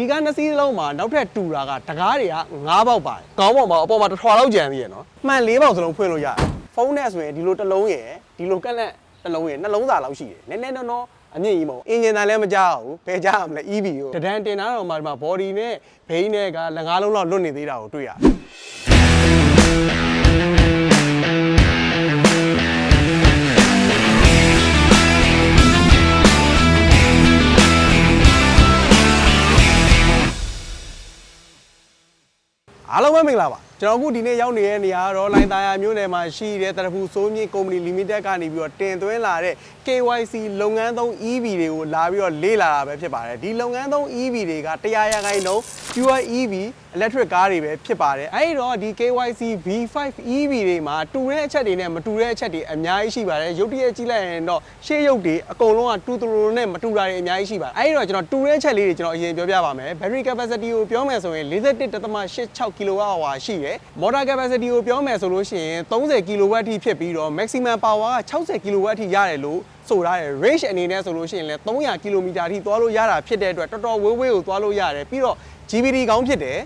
ဒီကားနှစ်စီးလုံးမှာနောက်ထပ်တူတာကတကားတွေက9ပေါက်ပါတယ်ခေါင်းပေါ်မှာအပေါ်မှာတစ်ထွာလောက်ကြံသေးရနော်မှန်၄ပေါက်စလုံးဖွင့်လို့ရတယ်ဖုန်းနဲ့ဆိုရင်ဒီလိုတစ်လုံးရယ်ဒီလိုကက်လက်တစ်လုံးရယ်နှလုံးစာလောက်ရှိတယ်နည်းနည်းတော့တော့အမြင့်ကြီးမဟုတ်အင်ဂျင်တန်လည်းမကြောက်ဘူးဘယ်ကြောက်မလဲ EV ကိုတဒန်တင်တာတော့မှဒီမှာ body နဲ့ brain နဲ့ကလက်ငါးလုံးလောက်လွတ်နေသေးတာကိုတွေ့ရတယ် ကျွန်တော်အခုဒီနေ့ရောက်နေတဲ့နေရာကတော့လိုင်သာယာမြို့နယ်မှာရှိတဲ့တရဖူစိုးမြင့်ကုမ္ပဏီလီမိတက်ကနေပြီးတော့တင်သွင်းလာတဲ့ KYC လုပ်ငန်းသုံး EV တွေကိုလာပြီးတော့လေ့လာတာပဲဖြစ်ပါတယ်ဒီလုပ်ငန်းသုံး EV တွေကတရားရခိုင်နှုန်း pure EV electric ကားတွေပဲဖြစ်ပါတယ်အဲဒီတော့ဒီ KYC V5 EV တွေမှာတူတဲ့အချက်တွေနဲ့မတူတဲ့အချက်တွေအများကြီးရှိပါတယ်ရုပ်တရက်ကြည့်လိုက်ရင်တော့ရှေ့ရုပ်တွေအကုန်လုံးကတူတူလိုနဲ့မတူတာတွေအများကြီးရှိပါတယ်အဲဒီတော့ကျွန်တော်တူတဲ့အချက်လေးတွေကျွန်တော်အရင်ပြောပြပါမယ် battery capacity ကိုပြောမယ်ဆိုရင်41.86 kWh ရှိတယ် motor capacity ကိုပြောမယ်ဆိုလို့ရှိရင်30 kW အထိဖြစ်ပြီးတော့ maximum power က60 kW အထိရတယ်လို့ဆိုထားတယ် range အနေနဲ့ဆိုလို့ရှိရင်လည်း300 km အထိသွားလို့ရတာဖြစ်တဲ့အတွက်တော်တော်ဝေးဝေးကိုသွားလို့ရတယ်ပြီးတော့ GBD ကောင်းဖြစ်တယ်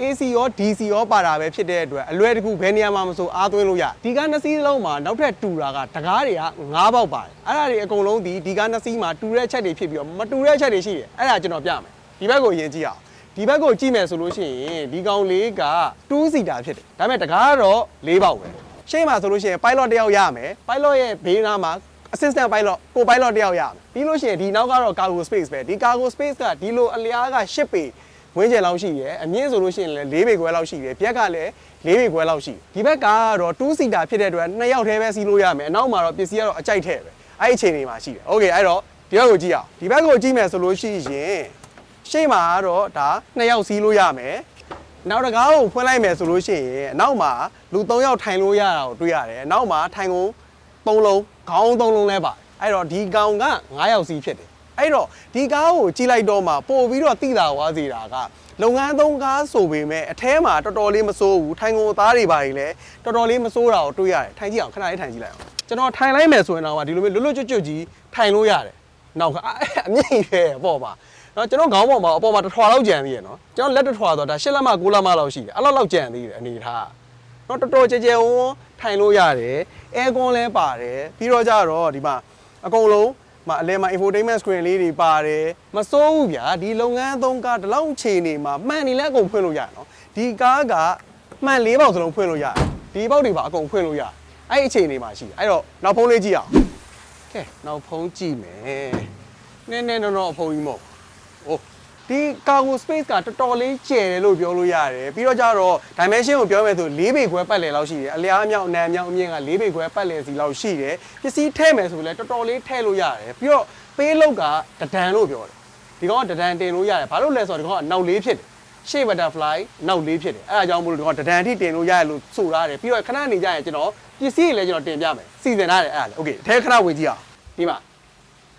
AC ရော DC ရောပါတာပဲဖြစ်တဲ့အတွက်အလွယ်တကူဘယ်နေရာမှာမဆိုအားသွင်းလို့ရဒီကားနှစ်စီးလုံးမှာနောက်ထပ်တူတာကတကားတွေက9ပေါက်ပါတယ်အဲ့ဒါတွေအကုန်လုံးဒီဒီကားနှစ်စီးမှာတူတဲ့ချက်တွေဖြစ်ပြီးတော့မတူတဲ့ချက်တွေရှိတယ်အဲ့ဒါကျွန်တော်ပြမယ်ဒီဘက်ကိုအရင်ကြည့်အောင် ဒီဘက်ကိုကြည့်မယ်ဆိုလို့ရှိရင်ဒီကောင်လေးက2စီတာဖြစ်တယ်ဒါပေမဲ့တကားကတော့၄ပေါက်ပဲရှေ့မှာဆိုလို့ရှိရင် pilot တစ်ယောက်ရမယ် pilot ရဲ့ဘေးနားမှာ assistant pilot ကို pilot တစ်ယောက်ရမယ်ပြီးလို့ရှိရင်ဒီနောက်ကတော့ cargo space ပဲဒီ cargo space ကဒီလိုအလျားက10ပေဝင်းကျယ်လောက်ရှိရယ်အမြင့်ဆိုလို့ရှိရင်လည်း၄ပေခွဲလောက်ရှိတယ်ပြက်ကလည်း၄ပေခွဲလောက်ရှိဒီဘက်ကတော့2 seater ဖြစ်တဲ့အတွက်နှစ်ယောက်တည်းပဲစီးလို့ရမယ်အနောက်မှာတော့ပစ္စည်းကတော့အကြိုက်ထဲပဲအဲ့ဒီအချိန်တွေမှာရှိတယ်โอเคအဲ့တော့ဒီဘက်ကိုကြည့်အောင်ဒီဘက်ကိုကြည့်မယ်ဆိုလို့ရှိရင် ရှေ့မှာကတော့ဒါနှစ်ယောက်စီးလို့ရမယ်နောက်တကားကိုဖွင့်လိုက်မယ်ဆိုလို့ရှိရင်အနောက်မှာလူ၃ယောက်ထိုင်လို့ရတာကိုတွေ့ရတယ်အနောက်မှာထိုင်ကုန်၃လုံးခေါင်း၃လုံးလဲပါအဲ့တော့ဒီကောင်က9ယောက်စီးဖြစ်တယ်အဲ့တော့ဒီကားကိုကြည့်လိုက်တော့မှပို့ပြီးတော့တိတာဝါစေတာကလုပ်ငန်းသုံးကားဆိုပေမဲ့အထဲမှာတော်တော်လေးမစိုးဘူးထိုင်ကုန်သားတွေပါကြီးလဲတော်တော်လေးမစိုးတာကိုတွေ့ရတယ်ထိုင်ကြည့်အောင်ခဏလေးထိုင်ကြည့်လိုက်အောင်ကျွန်တော်ထိုင်လိုက်မယ်ဆိုရင်တော့ဒီလိုမျိုးလွတ်လွတ်ကျွတ်ကျွတ်ကြီးထိုင်လို့ရတယ်နောက်ကအမြင့်ပဲပေါ့ပါ နော်ကျွန်တော်ခေါင်းပေါ်မှာအပေါ်မှာတစ်ထွာလောက်ကြံသေးရနော်ကျွန်တော်လက်တစ်ထွာတော့ဒါ၈လက်မ၉လက်မလောက်ရှိတယ်အဲ့လောက်လောက်ကြံသေးတယ်အနေထားနော်တော်တော်ကြဲကြဲဝန်းထိုင်လို့ရတယ်အဲကွန်လဲပါတယ်ပြီးတော့ကြတော့ဒီမှာအကုန်လုံးမအလဲမှာ infotainment screen လေးတွေပါတယ်မစိုးဘူးဗျာဒီလုပ်ငန်းသုံးကားဒီလောက်ခြေနေမှာမှန်နေလဲအကုန်ဖွင့်လို့ရတယ်နော်ဒီကားကမှန်လေးပေါက်စလုံးဖွင့်လို့ရတယ်ဒီပေါက်တွေပါအကုန်ဖွင့်လို့ရတယ်အဲ့ဒီအခြေအနေမှာရှိတယ်အဲ့တော့နောက်ဖုန်းလေးကြည့်အောင်ကဲနောက်ဖုန်းကြည့်မယ်နည်းနည်းတော့တော့အဖုန်းကြီးမဟုတ်ဘူး ဟိုဒီ cargo space ကတော်တော်လေးကျယ်တယ်လို့ပြောလို့ရတယ်ပြီးတော့ကြတော့ dimension ကိုပြောမယ်ဆို၄ပေခွဲပတ်လည်လောက်ရှိတယ်အလျားအမြောက်အနံအမြောက်အမြင့်က၄ပေခွဲပတ်လည်စီလောက်ရှိတယ်ပစ္စည်းထည့်မယ်ဆိုလည်းတော်တော်လေးထည့်လို့ရတယ်ပြီးတော့ပေးလုတ်ကတဒံလို့ပြောတယ်ဒီကောင်ကတဒံတင်လို့ရတယ်ဘာလို့လဲဆိုတော့ဒီကောင်ကနောက်လေးဖြစ်တယ်ရှေ့ butterfly နောက်လေးဖြစ်တယ်အဲ့ဒါကြောင့်မို့လို့ဒီကောင်တဒံအထိတင်လို့ရတယ်လို့ဆိုထားတယ်ပြီးတော့ခဏနေကြရင်ကျွန်တော်ပစ္စည်းတွေလည်းကျွန်တော်တင်ပြမယ်စီစဉ်ထားတယ်အဲ့ဒါလေโอเคအထဲခဏဝင်ကြည့်အောင်ဒီမှာ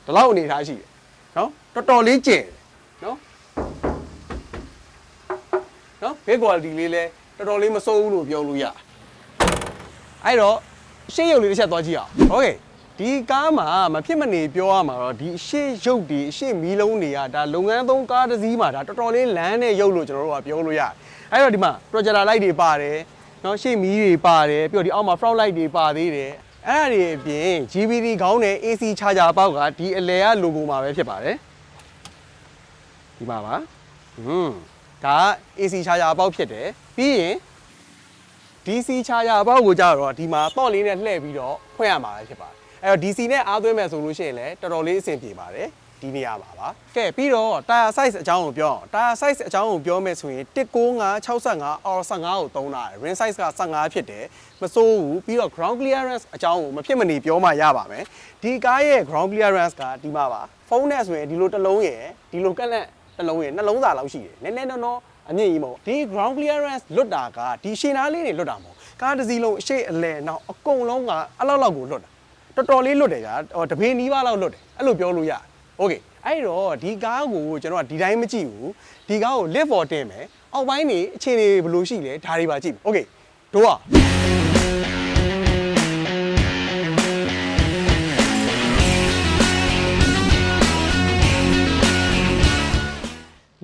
ဒီလောက်အနေထားရှိတယ်နော်တော်တော်လေးကျယ်တယ် နော်ဘေး quality လေးလဲတော်တော်လေးမစိုးဘူးလို့ပြောလို့ရအဲ့တော့ရှေ့ရုပ်လေးတစ်ချက်သွားကြည့်အောင်โอเคဒီကားမှာမဖြစ်မနေပြောရမှာတော့ဒီရှေ့ရုပ်ဒီရှေ့မီးလုံးတွေကဒါလုပ်ငန်းသုံးကားတစ်စီးမှာဒါတော်တော်လေးလမ်းနဲ့ရုပ်လို့ကျွန်တော်တို့ကပြောလို့ရတယ်အဲ့တော့ဒီမှာ projector light တွေပါတယ်နော်ရှေ့မီးတွေပါတယ်ပြီးတော့ဒီအောက်မှာ front light တွေပါသေးတယ်အဲ့ဒါတွေအပြင် GBD ခေါင်းနဲ့ AC charger ပေါက်ကဒီအလဲက logo မှာပဲဖြစ်ပါတယ်ဒီမှာပါဟွန်း ဒါက AC charger ပေါက်ဖြစ်တယ်ပြီးရင် DC charger အပေါက်ကိုကြတော့ဒီမှာတော့လေးနဲ့လှည့်ပြီးတော့ဖွင့်ရမှာပဲဖြစ်ပါတယ်အဲ့တော့ DC နဲ့အားသွင်းမယ်ဆိုလို့ရှိရင်လည်းတော်တော်လေးအဆင်ပြေပါတယ်ဒီနေရာမှာပါကဲပြီးတော့ tire size အကြောင်းကိုပြောအောင် tire size အကြောင်းကိုပြောမယ်ဆိုရင်19565 or 15ကိုသုံးတာတယ် rim size က15ဖြစ်တယ်မစိုးဘူးပြီးတော့ ground clearance အကြောင်းကိုမဖြစ်မနေပြောမှရပါမယ်ဒီကားရဲ့ ground clearance ကဒီမှာပါဖုန်းနဲ့ဆိုရင်ဒီလိုတစ်လုံးရယ်ဒီလိုကက်လက် တစ်လုံးရယ်နှလုံးသားလောက်ရှိတယ်နည်းနည်းတော့တော့အမြင့်ကြီးမဟုတ်ဒီ ground clearance လွတ်တာကဒီရှင်းသားလေးတွေလွတ်တာမဟုတ်ကားတစ်စီးလုံးအရှိအလဲနောက်အကုန်လုံးကအလောက်လောက်ကိုလွတ်တာတော်တော်လေးလွတ်တယ်ကြာဟိုတပင်းနီးပါးလောက်လွတ်တယ်အဲ့လိုပြောလို့ရတယ်โอเคအဲ့တော့ဒီကားကိုကျွန်တော်ကဒီတိုင်းမကြည့်ဘူးဒီကားကို live for တင်မယ်အောက်ပိုင်းနေအခြေအနေဘယ်လိုရှိလဲဒါတွေပါကြည့်မယ်โอเคတို့อ่ะ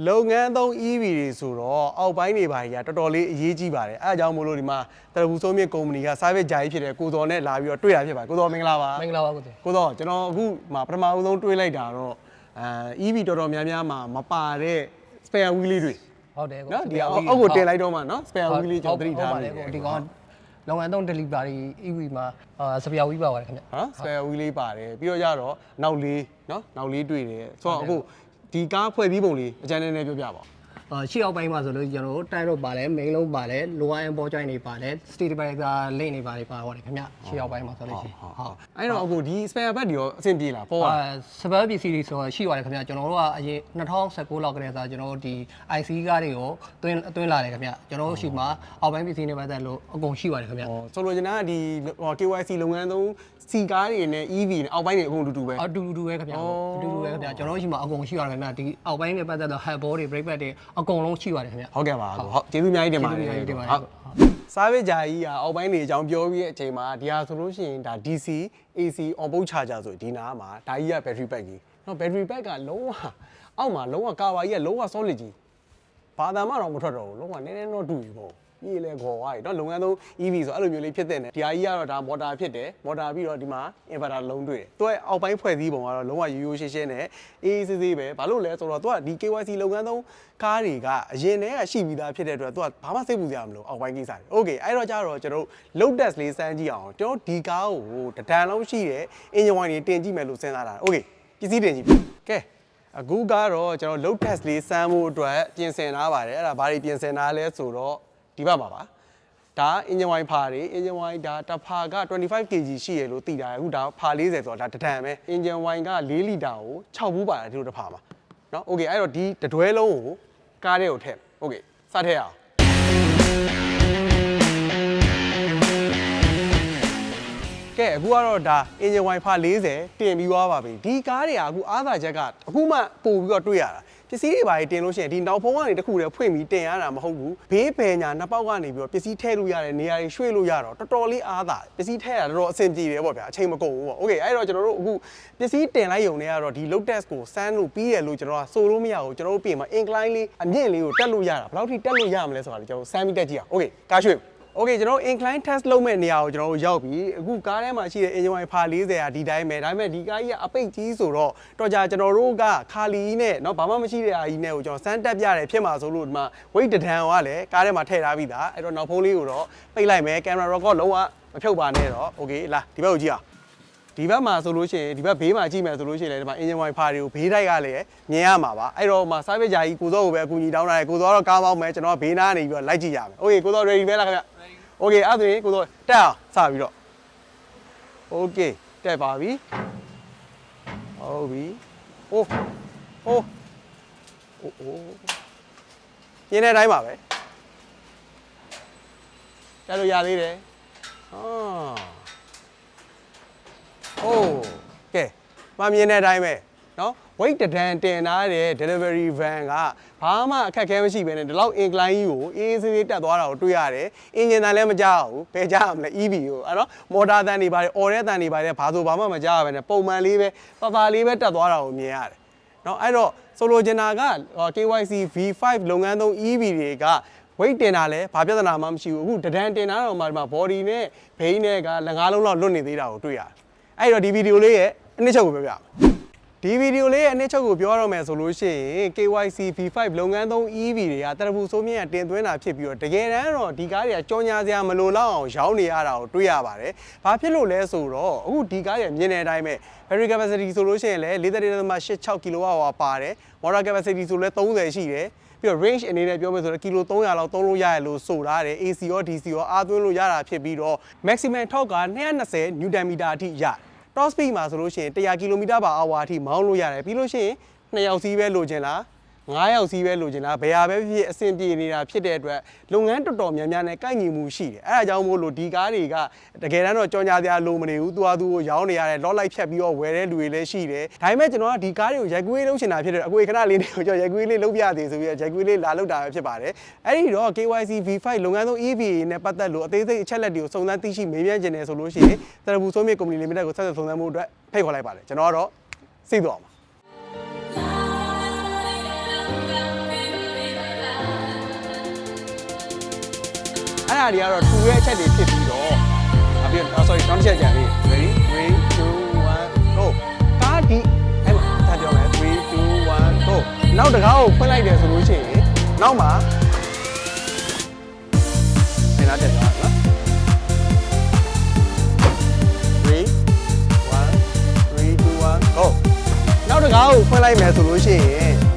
လုပ်ငန်းသုံး EV တွေဆိုတော့အောက်ပိုင်းတွေပါကြီးကတော်တော်လေးအရေးကြီးပါတယ်အဲအကြောင်းမို့လို့ဒီမှာတရဘူးစိုးမြင့်ကုမ္ပဏီက service ဂျာကြီးဖြစ်တဲ့ကိုစော်နဲ့လာပြီးတော့တွေ့တာဖြစ်ပါတယ်ကိုစော်မင်္ဂလာပါမင်္ဂလာပါကိုတင်ကိုစော်ကျွန်တော်အခုမှပထမဦးဆုံးတွေ့လိုက်တာတော့အဲ EV တော်တော်များများမှာမပါတဲ့ spare wheel လေးတွေဟုတ်တယ်ကိုနော်ဒီအောက်အောက်ကိုတင်လိုက်တော့မှနော် spare wheel လေးကျွန်တော်သတိထားမိတယ်ကိုဒီကောင်လောင်ငန်းသုံး delivery EV မှာအာစပြာဝီးပါပါတယ်ခင်ဗျဟမ် spare wheel လေးပါတယ်ပြီးတော့ကြတော့နောက်လေးနော်နောက်လေးတွေ့တယ်ဆိုတော့အခု ဒီကားဖွဲ့ပြီးပုံလေးအကြမ်းနဲ့နဲ့ပြောပြပါဦးအာ ရှေ့အောက်ပိုင်းမှာဆိုလို့ကျွန်တော်တို့တိုက်တော့ပါတယ် main လုံးပါတယ် lower end ball joint တွေပါတယ် stabilizer link တွေပါတယ်ပါပါတယ်ခင်ဗျရှေ့အောက်ပိုင်းမှာဆိုလို့ရှိရင်ဟုတ်အဲ့တော့အခုဒီ spare bed တွေရောအဆင်ပြေလားပေါ်ပါအာစပယ်ပစ္စည်းတွေဆိုတော့ရှိပါတယ်ခင်ဗျကျွန်တော်တို့ကအရင်2019လောက်ကတည်းကကျွန်တော်တို့ဒီ IC ကားတွေကိုတွင်းအတွင်းလာတယ်ခင်ဗျကျွန်တော်တို့ရှိမှာအောက်ပိုင်းပစ္စည်းတွေပတ်သက်လို့အကုန်ရှိပါတယ်ခင်ဗျဟောဆိုလိုချင်တာကဒီဟော KYC လုပ်ငန်းသုံးစီကားတွေနဲ့ EV နဲ့အောက်ပိုင်းတွေအကုန်တူတူပဲအတူတူပဲခင်ဗျာဩအတူတူပဲခင်ဗျာကျွန်တော်တို့ရှိမှာအကုန်ရှိပါတယ်ခင်ဗျာဒီအောက်ပိုင်းတွေပတ်သက်တော့ head ball တွေ brake pad တွေအကုန်လုံးရှိပါတယ်ခင်ဗျာဟုတ်ကဲ့ပါဟုတ်ကျေးဇူးအများကြီးတင်ပါတယ်ကျေးဇူးအများကြီးတင်ပါတယ်ဟုတ်စားဝစ်ဂျာကြီးကအောက်ပိုင်းတွေအကြောင်းပြောပြီးတဲ့အချိန်မှာဒီဟာဆိုလို့ရှိရင်ဒါ DC AC on board charger ဆိုဒီနားမှာဒါကြီးက battery pack ကြီးနော် battery pack ကလုံးဝအောက်မှာလုံးဝကာဝါကြီးကလုံးဝ solid ကြီးဘာသာမှတော့မထွက်တော့ဘူးလုံးဝနည်းနည်းတော့တူပြီပေါ့ ကြီးလေခေါ်သွားပြီနော်လုပ်ငန်းသုံး EV ဆိုအဲ့လိုမျိုးလေးဖြစ်တဲ့နဲ့ဒီဟာကြီးကတော့ဒါမော်တာဖြစ်တယ်မော်တာပြီးတော့ဒီမှာ inverter လုံးတွေ့တယ်သူကအောက်ပိုင်းဖွဲ့စည်းပုံကတော့လုံးဝရိုးရိုးရှင်းရှင်းနဲ့အေးအေးဆေးဆေးပဲဘာလို့လဲဆိုတော့သူကဒီ KYC လုပ်ငန်းသုံးကားတွေကအရင်တည်းကရှိပြီးသားဖြစ်တဲ့အတွက်သူကဘာမှစိတ်ပူစရာမလိုအောက်ပိုင်းကိစ္စတွေ Okay အဲ့တော့ကြတော့ကျွန်တော်တို့ load test လေးစမ်းကြည့်အောင်ကျွန်တော်ဒီကားကိုတဒံလုံးရှိတဲ့ engine wine တွေတင်ကြည့်မယ်လို့စဉ်းစားတာ Okay ပစ္စည်းတင်ကြည့်ပြီကဲအခုကတော့ကျွန်တော် load test လေးစမ်းဖို့အတွက်ပြင်ဆင်ထားပါတယ်အဲ့ဒါဘာတွေပြင်ဆင်ထားလဲဆိုတော့ ဒီဘက်မှာပါဒါ engine wine ဖာတွေ engine wine ဒါတစ်ဖာက 25kg ရှိရလို့သိတာအခုဒါဖာ40ဆိုတော့ဒါတဒံပဲ engine wine က4လီတာကို6ဘူးပါတယ်ဒီလိုတစ်ဖာမှာเนาะ Okay အဲ့တော့ဒီတတွဲလုံးကိုကားထဲကိုထည့် Okay စထည့်အောင် ကဲအခုကတော့ဒါ engine wiper 40တင်ပြီးသွားပါပြီဒီကားတွေကအခုအားသာချက်ကအခုမှပို့ပြီးတော့တွေ့ရတာ ပစ္စည်းတွေပါတင်လို့ရှိရင်ဒီနောက်ဖုံးကနေတစ်ခုတည်းဖွင့်ပြီးတင်ရတာမဟုတ်ဘူးဘေးပယ်ညာနှစ်ပေါက်ကနေပြီးတော့ပစ္စည်းထည့်လို့ရတယ်နေရာတွေရွှေ့လို့ရတော့တော်တော်လေးအားသာတယ်ပစ္စည်းထည့်ရတာတော်တော်အဆင်ပြေတယ်ပေါ့ဗျာအချိန်မကုန်ဘူးပေါ့โอเคအဲ့တော့ကျွန်တော်တို့အခုပစ္စည်းတင်လိုက်ရုံနဲ့ကတော့ဒီ load test ကိုစမ်းလို့ပြီးရလို့ကျွန်တော်ကစိုးလို့မရဘူးကျွန်တော်တို့ပြင်မှာ incline လေးအမြင့်လေးကိုတက်လို့ရတာဘယ်လောက်ထိတက်လို့ရမလဲဆိုတာလေကျွန်တော်စမ်းပြီးတက်ကြည့်အောင်โอเคကားရွှေ့ โอเคကျွန်တော်တို့ incline test လုပ်မဲ့နေရာကိုကျွန်တော်တို့ရောက်ပြီအခုကားထဲမှာရှိတဲ့ engine wire ဖာ40อ่ะဒီတိုင်းပဲဒါပေမဲ့ဒီကားကြီးကအပိတ်ကြီးဆိုတော့တော့ကြာကျွန်တော်တို့ကခါလီကြီးနဲ့เนาะဘာမှမရှိတဲ့အားကြီးနဲ့ကိုကျွန်တော်စမ်းတက်ပြတယ်ဖြစ်မှာဆိုလို့ဒီမှာ weight တဒံကလည်းကားထဲမှာထည့်ထားပြီးသားအဲ့တော့နောက်ဖုန်းလေးကိုတော့ပိတ်လိုက်မယ် camera record လုံးဝမဖြုတ်ပါနဲ့တော့โอเคလာဒီဘက်ကိုကြည့်အောင် ဒီဘက်မှာဆိုလို့ရှိရင်ဒီဘက်ဘေးမှာကြည့်မယ်ဆိုလို့ရှိရင်လည်းဒီမှာ engine wire ဖာတွေကိုဘေးတိုက်ကလည်းမြင်ရမှာပါအဲ့တော့မှာ service ဂျာကြီးကိုစောကိုပဲအကူအညီတောင်းတာလေကိုစောကတော့ကားမောင်းမယ်ကျွန်တော်ကဘေးနားနေပြီးတော့လိုက်ကြည့်ရမယ်โอเคကိုစော ready ပဲလားခင်ဗျ โอเคအဲ့ဒါဆိုရင်ကိုတော့တက်အောင်စပြီးတော့โอเคတက်ပါပြီဟုတ်ပြီဟိုးဟိုးဟိုးဟိုးရင်းတဲ့အတိုင်းပါပဲတက်လို့ရသေးတယ်ဟာ ။အိုးကဲမမြင်တဲ့အတိုင်းပဲနော် weight တဒံတင်ထားတဲ့ delivery van ကဘာမှအခက်အခဲမရှိဘဲနဲ့ဒီလောက် incline ကြီးကိုအေးအေးဆေးဆေးတက်သွားတာကိုတွေ့ရတယ်။ engine တန်လည်းမကြောက်ဘူး။ဖယ်ကြရမလဲ EV ကိုအဲ့တော့ motor တန်တွေပါတယ် order တန်တွေပါတယ်ဘာဆိုဘာမှမကြောက်ရဘဲနဲ့ပုံမှန်လေးပဲပပလေးပဲတက်သွားတာကိုမြင်ရတယ်။နော်အဲ့တော့ဆိုလိုချင်တာက KYC V5 လုပ်ငန်းသုံး EV တွေက weight တင်တာလဲဘာပြဿနာမှမရှိဘူးအခုတဒံတင်တာတော့မှဒီမှာ body နဲ့ vein နဲ့ကလက်ငါးလုံးလောက်လွတ်နေသေးတာကိုတွေ့ရတယ် အဲ့တော့ဒီဗီဒီယိုလေးရဲ့အနှစ်ချုပ်ကိုပြောပြမယ်။ဒီဗီဒီယိုလေးရဲ့အနှစ်ချုပ်ကိုပြောရမယ်ဆိုလို့ရှိရင် KYC V5 လုပ်ငန်းသုံး EV တွေကတရဖူဆိုးမြင့်ကတင်သွင်းတာဖြစ်ပြီးတော့တကယ်တမ်းတော့ဒီကားတွေကကြောညာစရာမလိုတော့အောင်ရောင်းနေရတာကိုတွေ့ရပါတယ်။ဘာဖြစ်လို့လဲဆိုတော့အခုဒီကားရဲ့မြင်တဲ့အတိုင်းပဲ battery capacity ဆိုလို့ရှိရင်လည်း43.86 kWh ပါတယ်။ motor capacity ဆိုလည်း30ရှိတယ်။ပြီးတော့ range အနေနဲ့ပြောမယ်ဆိုတော့ကီလို300လောက်သုံးလို့ရရလို့ဆိုထားတယ် AC ရော DC ရောအားသွင်းလို့ရတာဖြစ်ပြီးတော့ maximum torque က220 Nm အထိရတယ် top speed မှာဆိုလို့ရှိရင်100 km/h အထိမောင်းလို့ရတယ်ပြီးလို့ရှိရင်2ယောက်စီးပဲလိုချင်လား 9ယောက်စီးပဲလိုချင်လားဘယ်ဟာပဲဖြစ်ဖြစ်အဆင်ပြေနေတာဖြစ်တဲ့အတွက်လုပ်ငန်းတော်တော်များများနဲ့ကိုက်ညီမှုရှိတယ်အဲဒါကြောင့်မို့လို့ဒီကားတွေကတကယ်တမ်းတော့ကြော်ညာစရာလိုမနေဘူးသူဟာသူကိုရောင်းနေရတယ်လော့လိုက်ဖြတ်ပြီးတော့ဝယ်တဲ့လူတွေလည်းရှိတယ်ဒါပေမဲ့ကျွန်တော်ကဒီကားတွေကိုရိုက်ကွေးလုပ်ချင်တာဖြစ်တဲ့အတွက်အကွေခဏလေးတွေကိုကျွန်တော်ရိုက်ကွေးလေးလုပ်ပြသေးဆိုပြီးတော့ရိုက်ကွေးလေးလာလုပ်တာပဲဖြစ်ပါတယ်အဲ့ဒီတော့ KYC V5 လုပ်ငန်းသုံး EV နဲ့ပတ်သက်လို့အသေးစိတ်အချက်လက်တွေကိုစုံစမ်းသိရှိမေးမြန်းခြင်းတယ်ဆိုလို့ရှိရင်တရဘူးစိုးမြင့်ကုမ္ပဏီလီမိတက်ကိုဆက်ဆက်စုံစမ်းမှုအတွက်ဖိတ်ခေါ်လိုက်ပါတယ်ကျွန်တော်ကတော့စိတ်တော်အောင်ပါ ဒါတွေကတော့ထူရဲ့အချက်တွေဖြစ်ပြီးတော့အပြည့် sorry နောက်တစ်ချက်ကြံလေး ready 3 2 1 go ကားဒီအဲ့မှာဒါပြောမယ်3 2 1 go နောက်တကားကိုဖွင့်လိုက်တယ်ဆိုလို့ရှိရင်နောက်မှာဆင်လာတက်သွားနော်3 1 3 2 1 go နောက်တကားကိုဖွင့်လိုက်မယ်ဆိုလို့ရှိရင်